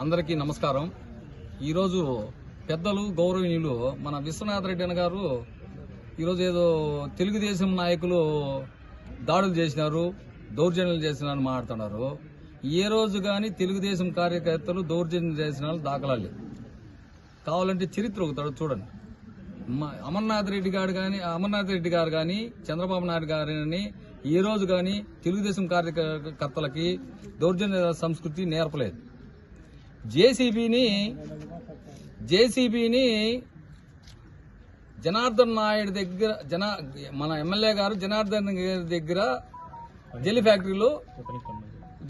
అందరికీ నమస్కారం. ఈరోజు పెద్దలు గౌరవనీయులు మన విశ్వనాథ రెడ్డి అన్న గారు ఈరోజు ఏదో తెలుగుదేశం నాయకులు దాడులు చేసినారు దౌర్జన్యాలు చేసినారని మాట్లాడుతున్నారు. ఏ రోజు కానీ తెలుగుదేశం కార్యకర్తలు దౌర్జన్యం చేసిన దాఖలాలి కావాలంటే చరిత్ర ఒకతాడు చూడండి. మ- అమర్నాథ్ రెడ్డి గారు కానీ అమర్నాథ్ రెడ్డి గారు కానీ చంద్రబాబు నాయుడు గారిని ఈ రోజు కానీ తెలుగుదేశం కార్యకర్తలకి దౌర్జన్య సంస్కృతి నేర్పలేదు. జేసీబీని జేసీబీని జనార్దన్ నాయుడు దగ్గర జన మన ఎమ్మెల్యే గారు జనార్దన్ గారి దగ్గర జెల్లి ఫ్యాక్టరీలో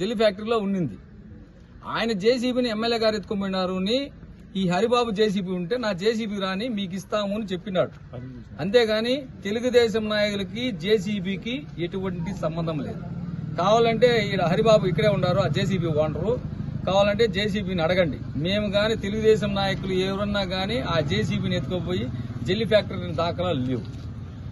జెల్లి ఫ్యాక్టరీలో ఉండింది ఆయన జేసీబీని ఎమ్మెల్యే గారు ఎత్తుకుపోయినారు అని ఈ హరిబాబు జేసీబీ ఉంటే నా జేసీబీ రాని మీకు ఇస్తాము అని చెప్పినాడు. అంతేగాని తెలుగుదేశం నాయకులకి జేసీబీకి ఎటువంటి సంబంధం లేదు. కావాలంటే ఈడ హరిబాబు ఇక్కడే ఉన్నారు ఆ జేసీబీ ఓనరు. కావాలంటే జేసీబీని అడగండి. మేము కానీ తెలుగుదేశం నాయకులు ఎవరన్నా కానీ ఆ జేసీబీని ఎత్తుకుపోయి జల్లి ఫ్యాక్టరీని దాఖలాలు లేవు.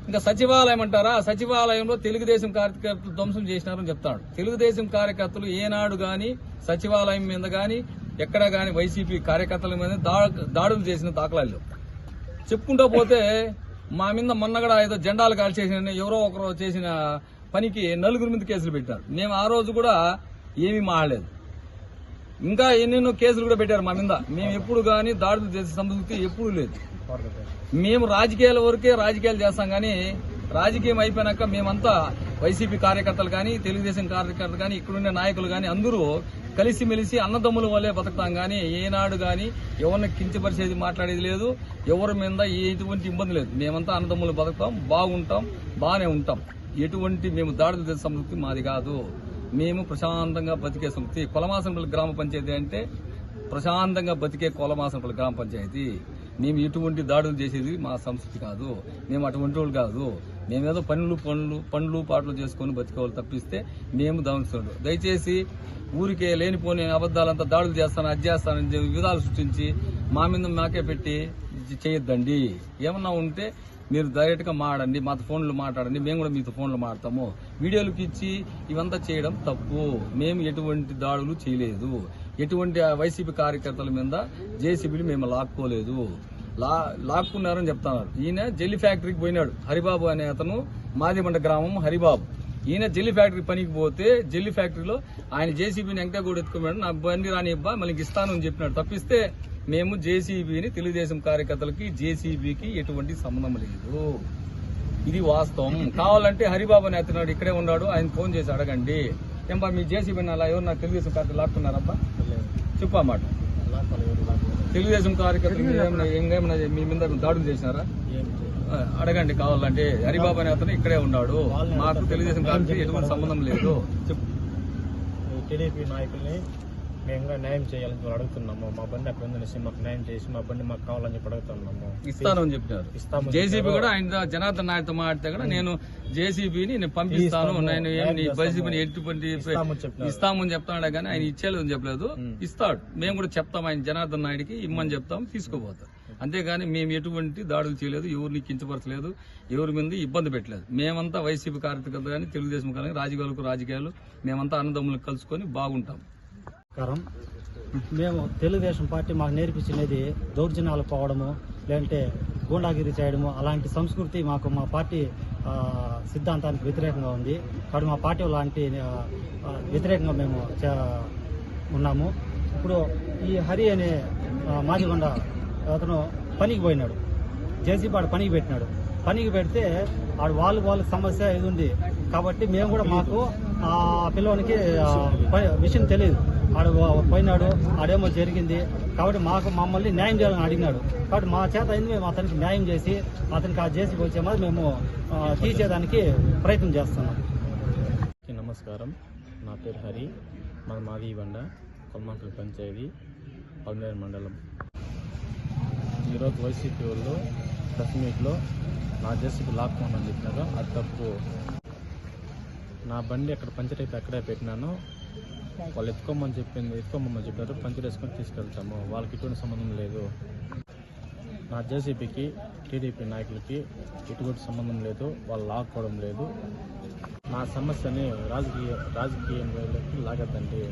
ఇంకా సచివాలయం అంటారా? ఆ సచివాలయంలో తెలుగుదేశం కార్యకర్తలు ధ్వంసం చేసినారని చెప్తాడు. తెలుగుదేశం కార్యకర్తలు ఏనాడు కానీ సచివాలయం మీద కానీ ఎక్కడ కానీ వైసీపీ కార్యకర్తల మీద దా- దాడులు చేసిన దాఖలాలు లేవు. చెప్పుకుంటూ పోతే మా మీద మొన్న కూడా ఏదో జెండాలు కాల్చేసిన ఎవరో ఒకరో చేసిన పనికి నలుగురు మీద కేసులు పెట్టారు. మేము ఆ రోజు కూడా ఏమీ మాడలేదు ఇంకా ఎన్నెన్నో కేసులు కూడా పెట్టారు మా మీద. మేము ఎప్పుడు కానీ దాడులు చేసే సంస్కృతి ఎప్పుడూ లేదు. మేము రాజకీయాల వరకే రాజకీయాలు చేస్తాం కానీ రాజకీయం అయిపోయినాక మేమంతా వైసీపీ కార్యకర్తలు కానీ తెలుగుదేశం కార్యకర్తలు కానీ ఇక్కడున్న నాయకులు కానీ అందరూ కలిసిమెలిసి అన్నదమ్ముల వల్లే బతుకుతాం కానీ ఏనాడు కానీ ఎవరిని కించపరిచేది మాట్లాడేది లేదు ఎవరి మీద ఎటువంటి ఇబ్బంది లేదు. మేమంతా అన్నదమ్ములు బతుకుతాం బాగుంటాం బాగానే ఉంటాం. ఎటువంటి మేము దాడులు చేసే సంస్కృతి మాది కాదు. మేము ప్రశాంతంగా బతికే సంస్కృతి కొలమాసనపల్లి గ్రామ పంచాయతీ అంటే ప్రశాంతంగా బతికే కొలమాసనపల్లి గ్రామ పంచాయతీ. మేము ఎటువంటి దాడులు చేసేది మా సంస్కృతి కాదు. మేము అటువంటి వాళ్ళు కాదు. మేమేదో పనులు పనులు పనులు పాటలు చేసుకొని బతికేవాళ్ళు తప్పిస్తే మేము దమనిస్తుండ్రు దయచేసి ఊరికే లేనిపోని అబద్ధాలంతా దాడులు చేస్తాను అది చేస్తానని విధాలు సృష్టించి మా మీద మాకే పెట్టి చేయొద్దండి. ఏమన్నా ఉంటే మీరు డైరెక్ట్గా మాడండి మాతో ఫోన్లు మాట్లాడండి మేము కూడా మీతో ఫోన్లు మాడతాము వీడియోలకు ఇచ్చి ఇవంతా చేయడం తప్పు. మేము ఎటువంటి దాడులు చేయలేదు. ఎటువంటి వైసీపీ కార్యకర్తల మీద జేసీబీలు మేము లాక్కోలేదు. లా లాక్కున్నారని చెప్తున్నారు. ఈయన జెల్లీ ఫ్యాక్టరీకి పోయినాడు. హరిబాబు అనే అతను మాదిమండ గ్రామం హరిబాబు. ఈయన జెల్లి ఫ్యాక్టరీ పనికి పోతే జెల్లి ఫ్యాక్టరీలో ఆయన జేసీబీని ఎంకటగూడ ఎత్తుకున్నాడు. నా బండి రాని ఇబ్బా మళ్ళీ ఇస్తాను అని చెప్పినాడు. తప్పిస్తే మేము జేసీబీని తెలుగుదేశం కార్యకర్తలకి జేసీబీకి ఎటువంటి సంబంధం లేదు. ఇది వాస్తవం. కావాలంటే హరిబాబు అని ఇక్కడే ఉన్నాడు. ఆయన ఫోన్ చేసి అడగండి. ఏంబా మీ జేసీబీని అలా ఎవరు నాకు తెలుగుదేశం కార్యకర్తలు లాక్కున్నారబ్బా చెప్పు తెలుగుదేశం కార్యకర్తలు ఏమైనా మీ మీద దాడులు చేసినారా? అడగండి కావాలంటే. హరిబాబు అనే అతను ఇక్కడే ఉన్నాడు. మాకు తెలుగుదేశం కార్యకర్తలు ఎటువంటి సంబంధం లేదు. టీడీపీ నాయకుల్ని మేము న్యాయం చేయాలని చెప్పి అడుగుతున్నాము. మా బండి అక్కడ ఉందనేసి మాకు న్యాయం చేసి మా బండి మాకు కావాలని చెప్పి అడుగుతున్నాము. ఇస్తాను అని చెప్పినారు. ఇస్తామని జేసీబీ కూడా ఆయన జనార్దన్ నాయుడుతో మాట్లాడితే కూడా నేను జేసీబీని నేను పంపిస్తాను. ఇస్తాము, నేను ఏం నీ న్యాయం వైసీపీని ఎటువంటి ఇస్తామని చెప్తాడు కానీ ఆయన ఇచ్చేలేదని చెప్పలేదు. ఇస్తాడు. మేము కూడా చెప్తాం ఆయన జనార్దన్ నాయుడికి ఇమ్మని చెప్తాం తీసుకోపోతాం. అంతేగాని మేము ఎటువంటి దాడులు చేయలేదు ఎవరిని కించపరచలేదు ఎవరి మీద ఇబ్బంది పెట్టలేదు. మేమంతా వైసీపీ కార్యకర్తలు కానీ తెలుగుదేశం కానీ రాజకీయాలకు రాజకీయాలు మేమంతా అన్నదమ్ములకు కలుసుకొని బాగుంటాం. మేము తెలుగుదేశం పార్టీ మాకు నేర్పించినది దౌర్జన్యాలు పోవడము లేదంటే గూండాగిరి చేయడము అలాంటి సంస్కృతి మాకు మా పార్టీ సిద్ధాంతానికి వ్యతిరేకంగా ఉంది. కాబట్టి మా పార్టీ లాంటి వ్యతిరేకంగా మేము చే- ఉన్నాము. ఇప్పుడు ఈ హరి అనే ఆ, మాదిగొండ అతను పనికి పోయినాడు. జేసీపీ ఆడు పనికి పెట్టినాడు. పనికి పెడితే ఆడు వాళ్ళు వాళ్ళకి సమస్య ఇది ఉంది. కాబట్టి మేము కూడా మాకు ఆ పిల్లవానికి విషయం తెలియదు ఆడు పోయినాడు ఆడేమో జరిగింది. కాబట్టి మాకు మమ్మల్ని న్యాయం చేయాలని అడిగినాడు. కాబట్టి మా చేత అయింది మేము అతనికి న్యాయం చేసి అతనికి ఆ చేసి వచ్చే మాది మేము తీసేదానికి ప్రయత్నం చేస్తున్నాం. నమస్కారం. నా పేరు హరి. మన మాది బండ కొమ్మంపల్లి పంచాయతీ పల్మేరు మండలం. ఈరోజు వైసీపీ వాళ్ళు ప్రెస్ మీట్లో నా జెస్సీకి లాక్కోమని చెప్పినారు. అది తప్పు. నా బండి ఎక్కడ పంచర్ అయితే అక్కడే పెట్టినాను. వాళ్ళు ఎత్తుకోమని చెప్పింది ఎత్తుకోమని చెప్పారు పంచర్ వేసుకొని తీసుకెళ్తాము. వాళ్ళకి ఎటువంటి సంబంధం లేదు. నా జేసీబీకి టీడీపీ నాయకులకి ఎటువంటి సంబంధం లేదు. వాళ్ళు లాక్కోవడం లేదు. నా సమస్యని రాజకీయ రాజకీయంలోకి లాగద్దండి.